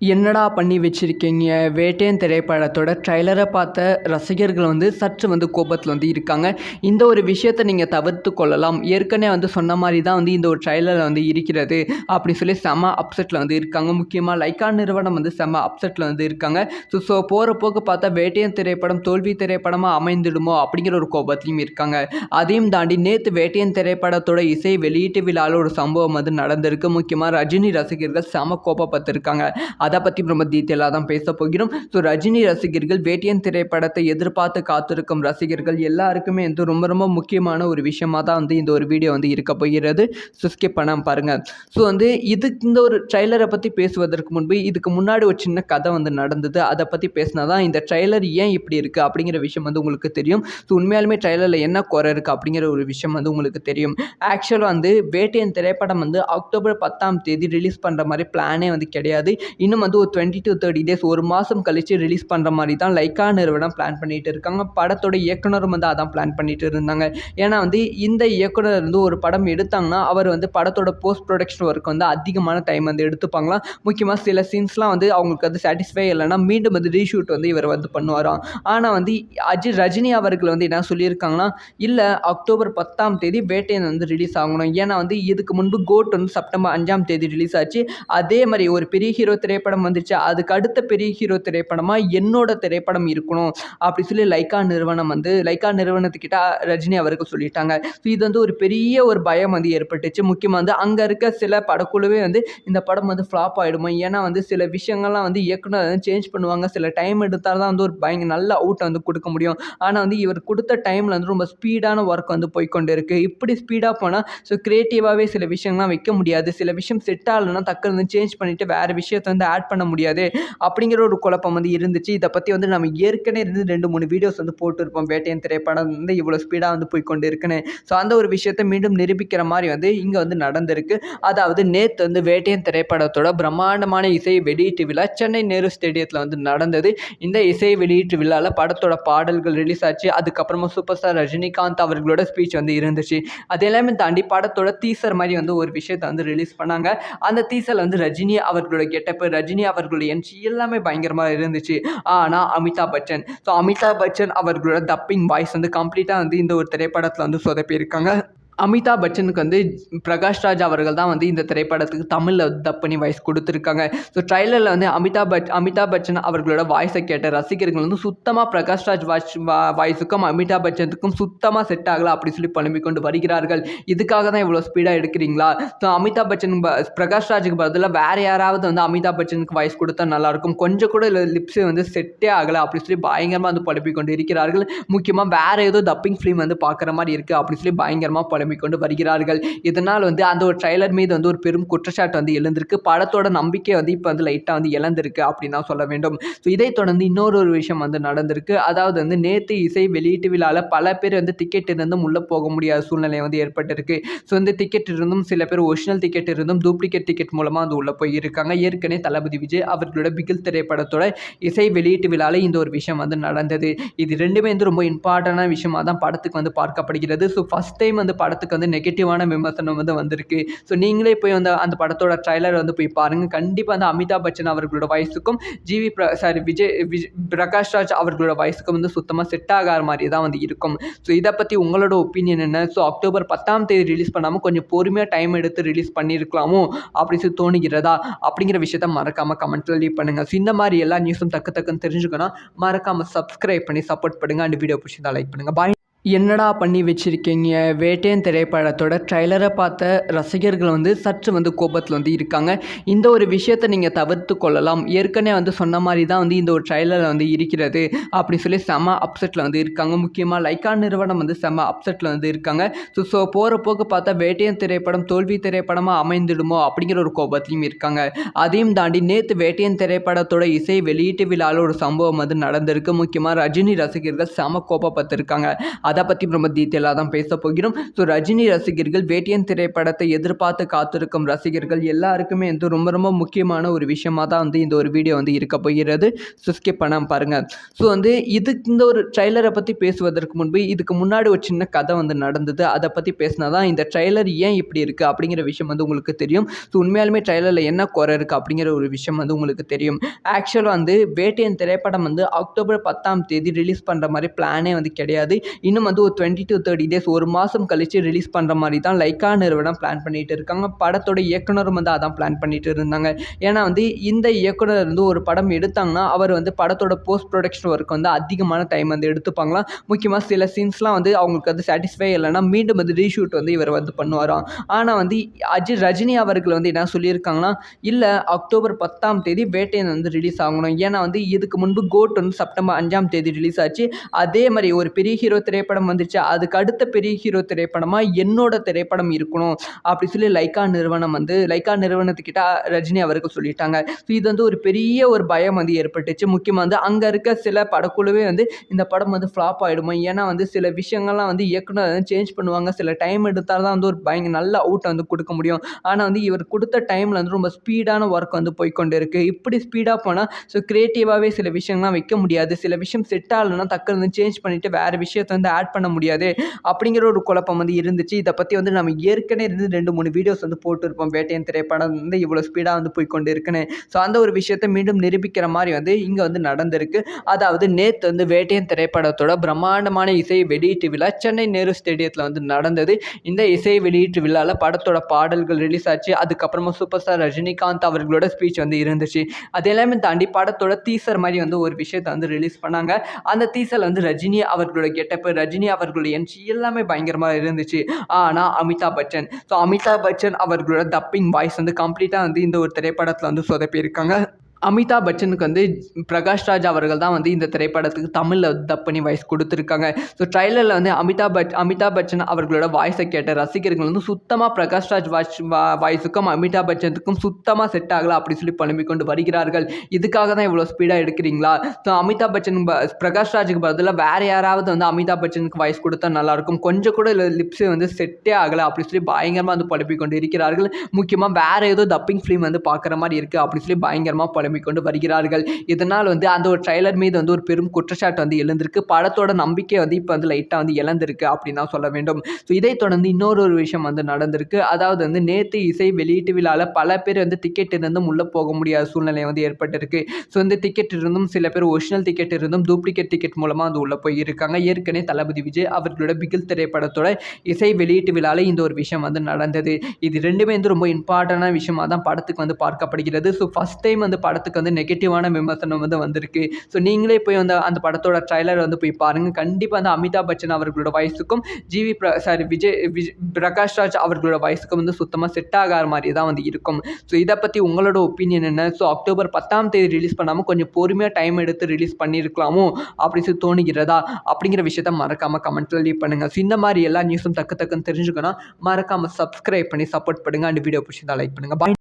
என்னடா பண்ணி வச்சிருக்கீங்க? வேட்டையன் திரைப்படத்தோட ட்ரைலரை பார்த்த ரசிகர்கள் வந்து சற்று வந்து கோபத்தில் வந்து இருக்காங்க. இந்த ஒரு விஷயத்தை நீங்கள் தவிர்த்து கொள்ளலாம். ஏற்கனவே வந்து சொன்ன மாதிரி தான் வந்து இந்த ஒரு ட்ரைலரில் வந்து இருக்கிறது அப்படி சொல்லி செம அப்செட்டில் வந்து இருக்காங்க. முக்கியமாக லைக்கா நிறுவனம் வந்து செம அப்செட்டில் வந்து இருக்காங்க. ஸோ ஸோ போகிற போக்கு பார்த்தா வேட்டையன் திரைப்படம் தோல்வி திரைப்படமாக அமைந்துடுமோ அப்படிங்கிற ஒரு கோபத்திலையும் இருக்காங்க. அதையும் தாண்டி நேற்று வேட்டையன் திரைப்படத்தோட இசை வெளியீட்டு விழாவில் ஒரு சம்பவம் வந்து நடந்திருக்கு. முக்கியமாக ரஜினி ரசிகர்கள் செம கோபப்பட்டிருக்காங்க. அதை பற்றி ரொம்ப டீட்டெயிலாக தான் பேச போகிறோம். ஸோ ரஜினி ரசிகர்கள் வேட்டியன் திரைப்படத்தை எதிர்பார்த்து காத்திருக்கும் ரசிகர்கள் எல்லாருக்குமே வந்து ரொம்ப ரொம்ப முக்கியமான ஒரு விஷயமாக தான் வந்து இந்த ஒரு வீடியோ வந்து இருக்க போகிறது. ஸோ ஸ்கிப் பண்ணாமல் பாருங்கள் ஸோ வந்து இதுக்கு இந்த ஒரு ட்ரைலரை பற்றி பேசுவதற்கு முன்பு இதுக்கு முன்னாடி ஒரு சின்ன கதை வந்து நடந்தது. அதை பற்றி பேசினா தான் இந்த ட்ரைலர் ஏன் இப்படி இருக்குது அப்படிங்கிற விஷயம் வந்து உங்களுக்கு தெரியும். ஸோ உண்மையாலுமே ட்ரைலரில் என்ன குறை இருக்குது அப்படிங்கிற ஒரு விஷயம் வந்து உங்களுக்கு தெரியும். ஆக்சுவலாக வந்து வேட்டையன் திரைப்படம் வந்து அக்டோபர் பத்தாம் தேதி ரிலீஸ் பண்ணுற மாதிரி பிளானே வந்து கிடையாது. இன்னும் வந்து ஒரு டுவெண்ட்டி டு தேர்ட்டி டேஸ் ஒரு மாதம் கழித்து ரிலீஸ் பண்ணுற மாதிரி தான் லைக்கா நிறுவனம் பிளான் பண்ணிட்டு இருக்காங்க. படத்தோட இயக்குனரும் வந்து அதான் பிளான் பண்ணிட்டு இருந்தாங்க. ஏன்னா வந்து இந்த இயக்குனர் வந்து ஒரு படம் எடுத்தாங்கன்னா அவர் வந்து படத்தோட போஸ்ட் ப்ரொடக்ஷன் ஒர்க் வந்து அதிகமான டைம் வந்து எடுத்துப்பாங்களாம். முக்கியமாக சில சீன்ஸ்லாம் வந்து அவங்களுக்கு வந்து சாட்டிஸ்ஃபை இல்லைன்னா மீண்டும் வந்து ரீஷூட் வந்து இவர் வந்து பண்ணுவாராம். ஆனால் வந்து அஜி ரஜினி அவர்கள் வந்து என்ன சொல்லியிருக்காங்கன்னா இல்லை அக்டோபர் பத்தாம் தேதி வேட்டையன் வந்து ரிலீஸ் ஆகணும். ஏன்னா வந்து இதுக்கு முன்பு கோட் வந்து செப்டம்பர் அஞ்சாம் தேதி ரிலீஸ் ஆச்சு. அதே மாதிரி ஒரு பெரிய ஹீரோ திரைப்படம் வந்துச்சு அதுக்கு அடுத்த பெரிய ஹீரோ திரைப்படமாக என்னோட திரைப்படம் இருக்கணும் அப்படி சொல்லி லைக்கா நிறுவனம் வந்து லைக்கா நிறுவனத்துக்கிட்ட ரஜினி அவர்கள் சொல்லிட்டாங்க. ஸோ இது வந்து ஒரு பெரிய ஒரு பயம் வந்து ஏற்பட்டுச்சு. முக்கியமாக வந்து அங்கே இருக்க சில படக்குழுவே வந்து இந்த படம் வந்து ஃப்ளாப் ஆகிடுமோ ஏன்னா வந்து சில விஷயங்கள்லாம் வந்து இயக்குனர் வந்து சேஞ்ச் பண்ணுவாங்க. சில டைம் எடுத்தால் தான் வந்து ஒரு பயங்கர நல்ல அவுட்டை வந்து கொடுக்க முடியும். ஆனால் வந்து இவர் கொடுத்த டைமில் வந்து ரொம்ப ஸ்பீடான ஒர்க் வந்து போய்கொண்டு இருக்குது இப்படி ஸ்பீடாக போனால் ஸோ க்ரியேட்டிவாகவே சில விஷயங்கள்லாம் வைக்க முடியாது. சில விஷயம் செட் ஆகலைன்னா டக்குனு வந்து சேஞ்ச் பண்ணிவிட்டு வேறு விஷயத்தை வந்து ஆட் ஆட் பண்ண முடியாது அப்படிங்கிற ஒரு குழப்பம் வந்து இருந்துச்சு. இதை பற்றி வந்து நம்ம ஏற்கனவே இருந்து ரெண்டு மூணு வீடியோஸ் வந்து போட்டிருப்போம். வேட்டையன் திரைப்படம் வந்து இவ்வளோ ஸ்பீடாக வந்து போய்க்கொண்டு இருக்குன்னு. ஸோ அந்த ஒரு விஷயத்தை மீண்டும் நிரூபிக்கிற மாதிரி வந்து இங்கே வந்து நடந்திருக்கு. அதாவது நேற்று வந்து வேட்டையன் திரைப்படத்தோட பிரம்மாண்டமான இசை வெளியீட்டு விழா சென்னை நேரு ஸ்டேடியத்தில் வந்து நடந்தது. இந்த இசை வெளியீட்டு விழாவில் படத்தோட பாடல்கள் ரிலீஸ் ஆச்சு. அதுக்கப்புறமா சூப்பர் ஸ்டார் ரஜினிகாந்த் அவர்களோட ஸ்பீச் வந்து இருந்துச்சு. அது எல்லாமே தாண்டி படத்தோட டீசர் மாதிரி வந்து ஒரு விஷயத்தை வந்து ரிலீஸ் பண்ணாங்க. அந்த டீசரில் வந்து ரஜினி அவர்களோட கெட்டப்பு ரஜினி அவர்களுடைய என்ட்ரி எல்லாமே பயங்கரமாக இருந்துச்சு. ஆனால் அமிதாப் பச்சன். ஸோ அமிதாப் பச்சன் அவர்களோட தப்பிங் வாய்ஸ் வந்து கம்ப்ளீட்டாக வந்து இந்த ஒரு திரைப்படத்தில் வந்து சொதப்பியிருக்காங்க. அமிதாப் பச்சனுக்கு வந்து பிரகாஷ் ராஜ் அவர்கள் தான் வந்து இந்த திரைப்படத்துக்கு தமிழில் டப் பண்ணி வாய்ஸ் கொடுத்துருக்காங்க ஸோ ட்ரைலரில் வந்து அமிதாப் பச் அமிதாப் பச்சன் அவர்களோட வாய்ஸை கேட்ட ரசிகர்கள் வந்து சுத்தமாக பிரகாஷ் ராஜ் வாய்ஸ் வாய்ஸுக்கும் அமிதாப் பச்சனுக்கும் சுத்தமாக செட் ஆகலை அப்படி சொல்லி புலம்பிக் கொண்டு வருகிறார்கள். இதுக்காக தான் இவ்வளோ ஸ்பீடாக எடுக்கிறீங்களா? ஸோ அமிதாப் பச்சன் ப- பிரகாஷ் ராஜுக்கு பதிலாக வேறு யாராவது வந்து அமிதாப் பச்சனுக்கு வாய்ஸ் கொடுத்தா நல்லாயிருக்கும் கொஞ்சம் கூட லிப்ஸு வந்து செட்டே ஆகலை அப்படி சொல்லி பயங்கரமாக வந்து புலம்பிக் கொண்டு இருக்கிறார்கள். முக்கியமாக வேறு ஏதோ டப்பிங் ஃபிலிம் வந்து பார்க்குற மாதிரி இருக்குது அப்படி சொல்லி பயங்கரமாக புலம்பிக் கொண்டு வருகிறார்கள். இதனால் வந்து அந்த ஒரு ட்ரைலர் மீது வந்து ஒரு பெரும் குற்றச்சாட்டு வந்து எழுந்திருக்கு. படத்தோட நம்பிக்கை வந்து இப்போ வந்து லைட்டாக வந்து இழந்திருக்கு அப்படின்னு தான் சொல்ல வேண்டும். ஸோ இதை தொடர்ந்து இன்னொரு ஒரு விஷயம் வந்து நடந்திருக்கு. அதாவது வந்து நேற்று இசை வெளியீட்டு விழாவில் பல பேர் வந்து டிக்கெட் இருந்தும் உள்ளே போக முடியாத சூழ்நிலை வந்து ஏற்பட்டிருக்கு. ஸோ வந்து டிக்கெட் இருந்தும் சில பேர் ஒரிஜினல் டிக்கெட் இருந்தும் டூப்ளிகேட் டிக்கெட் மூலமாக வந்து உள்ளே போய் இருக்காங்க. ஏற்கனவே தளபதி விஜய் அவர்களோட பிகில் திரைப்படத்தோட இசை வெளியீட்டு விழாவில் இந்த ஒரு விஷயம் வந்து நடந்தது. இது ரெண்டுமே வந்து ரொம்ப இம்பார்ட்டண்டான விஷயமா தான் படத்துக்கு வந்து பார்க்கப்படுகிறது. ஸோ ஃபஸ்ட் டைம் வந்து படத்துக்கு வந்து நெகட்டிவான விமர்சனம் வந்து வந்திருக்கு. ஸோ நீங்களே போய் வந்து அந்த படத்தோட ட்ரைலர் வந்து போய் பாருங்கள் கண்டிப்பாக வந்து அமிதாப் பச்சன் அவர்களோட வயசுக்கும் ஜிவி பிர சாரி விஜய் விஜய் பிரகாஷ் ராஜ் அவர்களோட வயசுக்கும் வந்து சுத்தமாக செட் ஆகாத மாதிரி தான் வந்து இருக்கும். ஸோ இதை பற்றி உங்களோட ஒப்பீனியன் என்ன? ஸோ அக்டோபர் பத்தாம் தேதி ரிலீஸ் பண்ணாமல் கொஞ்சம் பொறுமையாக டைம் எடுத்து ரிலீஸ் பண்ணியிருக்கலாமோ அப்படி சொல்லி தோணுகிறதா? அப்படிங்கிற விஷயத்த மறக்காமல் கமெண்ட்டில் லீவ் பண்ணுங்கள் ஸோ இந்த மாதிரி எல்லா நியூஸும் டக்கு தக்குன்னு தெரிஞ்சுக்கணும் மறக்காமல் சப்ஸ்கிரைப் பண்ணி சப்போர்ட் பண்ணுங்கள் அண்ட் வீடியோ பிடிச்சிருந்தா லைக் பண்ணுங்கள் பாய் என்னடா பண்ணி வச்சுருக்கீங்க? வேட்டையன் திரைப்படத்தோட ட்ரைலரை பார்த்த ரசிகர்கள் வந்து சற்று வந்து கோபத்தில் வந்து இருக்காங்க. இந்த ஒரு விஷயத்தை நீங்கள் தவிர்த்து கொள்ளலாம். ஏற்கனவே வந்து சொன்ன மாதிரி தான் வந்து இந்த ஒரு ட்ரைலரில் வந்து இருக்கிறது அப்படின்னு சொல்லி செம அப்செட்டில் வந்து இருக்காங்க. முக்கியமாக லைக்கா நிறுவனம் வந்து செம அப்செட்டில் வந்து இருக்காங்க. ஸோ ஸோ போகிற போக்கு பார்த்தா வேட்டையன் திரைப்படம் தோல்வி திரைப்படமாக அமைந்துடுமோ அப்படிங்கிற ஒரு கோபத்திலையும் இருக்காங்க. அதையும் தாண்டி நேற்று வேட்டையன் திரைப்படத்தோட இசை வெளியீட்டு விழாவில் ஒரு சம்பவம் வந்து நடந்திருக்கு. முக்கியமாக ரஜினி ரசிகர்கள் செம கோபப்பட்டிருக்காங்க. அது பற்றி ரொம்ப டீட்டெயிலாக தான் பேச போகிறோம். ஸோ ரஜினி ரசிகர்கள் வேட்டியன் திரைப்படத்தை எதிர்பார்த்து காத்திருக்கும் ரசிகர்கள் எல்லாருக்குமே வந்து ரொம்ப ரொம்ப முக்கியமான ஒரு விஷயமாக தான் வந்து இந்த ஒரு வீடியோ வந்து இருக்க போகிறது. ஸோ ஸ்கிப் பண்ணாமல் பாருங்கள் ஸோ வந்து இது இந்த ஒரு ட்ரைலரை பற்றி பேசுவதற்கு முன்பு இதுக்கு முன்னாடி ஒரு சின்ன கதை வந்து நடந்தது. அதை பற்றி பேசினா தான் இந்த ட்ரைலர் ஏன் இப்படி இருக்குது அப்படிங்கிற விஷயம் வந்து உங்களுக்கு தெரியும். ஸோ உண்மையாலுமே ட்ரைலரில் என்ன குறை இருக்குது அப்படிங்கிற ஒரு விஷயம் வந்து உங்களுக்கு தெரியும். ஆக்சுவலாக வந்து வேட்டையன் திரைப்படம் வந்து அக்டோபர் பத்தாம் தேதி ரிலீஸ் பண்ணுற மாதிரி பிளானே வந்து கிடையாது. இன்னும் வந்து ஒரு டுவெண்ட்டி டு தேர்ட்டி டேஸ் ஒரு மாதம் கழித்து ரிலீஸ் பண்ணுற மாதிரி தான் லைக்கா நிறுவனம் பிளான் பண்ணிட்டு இருக்காங்க. படத்தோட இயக்குனரும் வந்து அதான் பிளான் பண்ணிட்டு இருந்தாங்க. ஏன்னா வந்து இந்த இயக்குனர் வந்து ஒரு படம் எடுத்தாங்கன்னா அவர் வந்து படத்தோட போஸ்ட் ப்ரொடக்ஷன் ஒர்க் வந்து அதிகமான டைம் வந்து எடுத்துப்பாங்களாம் முக்கியமாக சில சீன்ஸ்லாம் வந்து அவங்களுக்கு வந்து சாட்டிஸ்ஃபை இல்லைன்னா மீண்டும் வந்து ரீஷூட் வந்து இவர் வந்து பண்ணுவாராம். ஆனால் வந்து அஜித் ரஜினி அவர்கள் வந்து என்ன சொல்லியிருக்காங்கன்னா இல்லை அக்டோபர் பத்தாம் தேதி வேட்டையன் வந்து ரிலீஸ் ஆகணும். ஏன்னா வந்து இதுக்கு முன்பு கோட் வந்து செப்டம்பர் அஞ்சாம் தேதி ரிலீஸ் ஆச்சு. அதே மாதிரி ஒரு பெரிய ஹீரோ திரைப்படம் திரைப்படம் வந்துச்சு. அதுக்கு அடுத்த பெரிய ஹீரோ திரைப்படமாக என்னோட திரைப்படம் இருக்கணும். அப்படி சொல்லி லைக்கா நிறுவனம் வந்து லைக்கா நிறுவனத்துக்கிட்ட ரஜினி அவருக்கு சொல்லிட்டாங்க. ஸோ இது வந்து ஒரு பெரிய ஒரு பயம் வந்து ஏற்பட்டுச்சு. முக்கியமாக வந்து அங்கே இருக்க சில படக்குழுவே வந்து இந்த படம் வந்து ஃப்ளாப் ஆகிடுமோ ஏன்னா வந்து சில விஷயங்கள்லாம் வந்து இயக்குனர் சேஞ்ச் பண்ணுவாங்க. சில டைம் எடுத்தால் தான் வந்து ஒரு பயங்கர நல்ல அவுட்டை வந்து கொடுக்க முடியும். ஆனால் வந்து இவர் கொடுத்த டைமில் வந்து ரொம்ப ஸ்பீடான ஒர்க் வந்து போய்க்கொண்டு இருக்குது இப்படி ஸ்பீடாக போனால் ஸோ க்ரியேட்டிவாகவே சில விஷயங்கள்லாம் வைக்க முடியாது. சில விஷயம் செட் ஆகலைன்னா டக்குனு வந்து சேஞ்ச் பண்ணிவிட்டு வேறு விஷயத்தை வந்து ஆட் பண்ண முடியாது. அப்படிங்கிற ஒரு குழப்பம் வந்து இருந்துச்சு. இதை பற்றி வந்து நம்ம ஏற்கனவே இருந்து ரெண்டு மூணு வீடியோஸ் வந்து போட்டிருப்போம். வேட்டையன் திரைப்படம் வந்து இவ்வளோ ஸ்பீடாக வந்து போய்க்கொண்டு இருக்குன்னு ஸோ அந்த ஒரு விஷயத்தை மீண்டும் நிரூபிக்கிற மாதிரி வந்து இங்கே வந்து நடந்திருக்கு. அதாவது நேற்று வந்து வேட்டையன் திரைப்படத்தோட பிரம்மாண்டமான இசை வெளியீட்டு விழா சென்னை நேரு ஸ்டேடியத்தில் வந்து நடந்தது. இந்த இசை வெளியீட்டு விழாவில் படத்தோட பாடல்கள் ரிலீஸ் ஆச்சு. அதுக்கப்புறமா சூப்பர் ஸ்டார் ரஜினிகாந்த் அவர்களோட ஸ்பீச் வந்து இருந்துச்சு. அது எல்லாமே தாண்டி படத்தோட டீசர் மாதிரி வந்து ஒரு விஷயத்தை வந்து ரிலீஸ் பண்ணாங்க. அந்த தீசரில் வந்து ரஜினி அவர்களோட கெட்டப்பு ரஜினி அவர்களுடைய என்ட்ரி எல்லாமே பயங்கரமாக இருந்துச்சு. ஆனால் அமிதாப் பச்சன். ஸோ அமிதாப் பச்சன் அவர்களோட டப்பிங் வாய்ஸ் வந்து கம்ப்ளீட்டாக வந்து இந்த ஒரு திரைப்படத்தில் வந்து சொதப்பியிருக்காங்க. அமிதாப் பச்சனுக்கு வந்து பிரகாஷ் ராஜ் அவர்கள் தான் வந்து இந்த திரைப்படத்துக்கு தமிழில் டப் பண்ணி வாய்ஸ் கொடுத்துருக்காங்க ஸோ ட்ரைலரில் வந்து அமிதாப் பச் அமிதாப் பச்சன் அவர்களோட வாய்ஸை கேட்ட ரசிகர்கள் வந்து சுத்தமாக பிரகாஷ் ராஜ் வாய்ஸ் வாய்ஸுக்கும் அமிதாப் பச்சனுக்கும் சுத்தமாக செட் ஆகலை அப்படி சொல்லி புலம்பிக் கொண்டு வருகிறார்கள். இதுக்காக தான் இவ்வளோ ஸ்பீடாக எடுக்கிறீங்களா? ஸோ அமிதாப் பச்சன் பிரகாஷ் ராஜுக்கு பதிலாக வேறு யாராவது வந்து அமிதாப் பச்சனுக்கு வாய்ஸ் கொடுத்தா நல்லாயிருக்கும் கொஞ்சம் கூட லிப்ஸ் வந்து செட்டே ஆகலை அப்படி சொல்லி பயங்கரமாக வந்து புலம்பிக் கொண்டு இருக்கிறார்கள். முக்கியமாக வேறு ஏதோ டப்பிங் ஃபிலிம் வந்து பார்க்குற மாதிரி இருக்குது அப்படி சொல்லி பயங்கரமாக புலம்பிக் கொண்டு வருகிறார்கள். இதனால் வந்து அந்த ஒரு ட்ரைலர் மீது வந்து ஒரு பெரும் குற்றச்சாட்டு வந்து எழுந்திருக்கு. படத்தோட நம்பிக்கை வந்து இப்போ வந்து லைட்டாக வந்து இழந்திருக்கு அப்படின்னு தான் சொல்ல வேண்டும். ஸோ இதை தொடர்ந்து இன்னொரு ஒரு விஷயம் வந்து நடந்திருக்கு. அதாவது வந்து நேற்று இசை வெளியீட்டு விழாவில் பல பேர் வந்து டிக்கெட் இருந்தும் உள்ளே போக முடியாத சூழ்நிலை வந்து ஏற்பட்டிருக்கு. ஸோ இந்த டிக்கெட் இருந்தும் சில பேர் ஒரிஜினல் டிக்கெட் இருந்தும் டூப்ளிகேட் டிக்கெட் மூலமாக வந்து உள்ளே போய் இருக்காங்க ஏற்கனவே தளபதி விஜய் அவர்களோட பிகில் திரைப்படத்தோட இசை வெளியீட்டு விழாவில் இந்த ஒரு விஷயம் வந்து நடந்தது. இது ரெண்டுமே வந்து ரொம்ப இம்பார்ட்டண்டான விஷயமாக தான் படத்துக்கு வந்து பார்க்கப்படுகிறது. ஸோ ஃபஸ்ட் டைம் வந்து படத்துக்கு வந்து நெகட்டிவான விமர்சனம் வந்து வந்திருக்கு. ஸோ நீங்களே போய் வந்து அந்த படத்தோட ட்ரைலர் வந்து போய் பாருங்கள் கண்டிப்பாக வந்து அமிதாப் பச்சன் அவர்களோட வயசுக்கும் ஜிவி பிர சாரி விஜய் விஜய் பிரகாஷ் ராஜ் அவர்களோட வயசுக்கும் வந்து சுத்தமாக செட் ஆகாத மாதிரி தான் வந்து இருக்கும். ஸோ இதை பற்றி உங்களோட ஒப்பீனியன் என்ன? ஸோ அக்டோபர் பத்தாம் தேதி ரிலீஸ் பண்ணாமல் கொஞ்சம் பொறுமையாக டைம் எடுத்து ரிலீஸ் பண்ணியிருக்கலாமோ அப்படி சொல்லி தோணுகிறதா? அப்படிங்கிற விஷயத்த மறக்காமல் கமெண்ட்டில் லீவ் பண்ணுங்கள் ஸோ இந்த மாதிரி எல்லா நியூஸும் தக்கு தக்குன்னு தெரிஞ்சுக்கணும் மறக்காமல் சப்ஸ்கிரைப் பண்ணி சப்போர்ட் பண்ணுங்கள் அண்ட் வீடியோ பிடிச்சிருந்தா லைக் பண்ணுங்கள் பாய்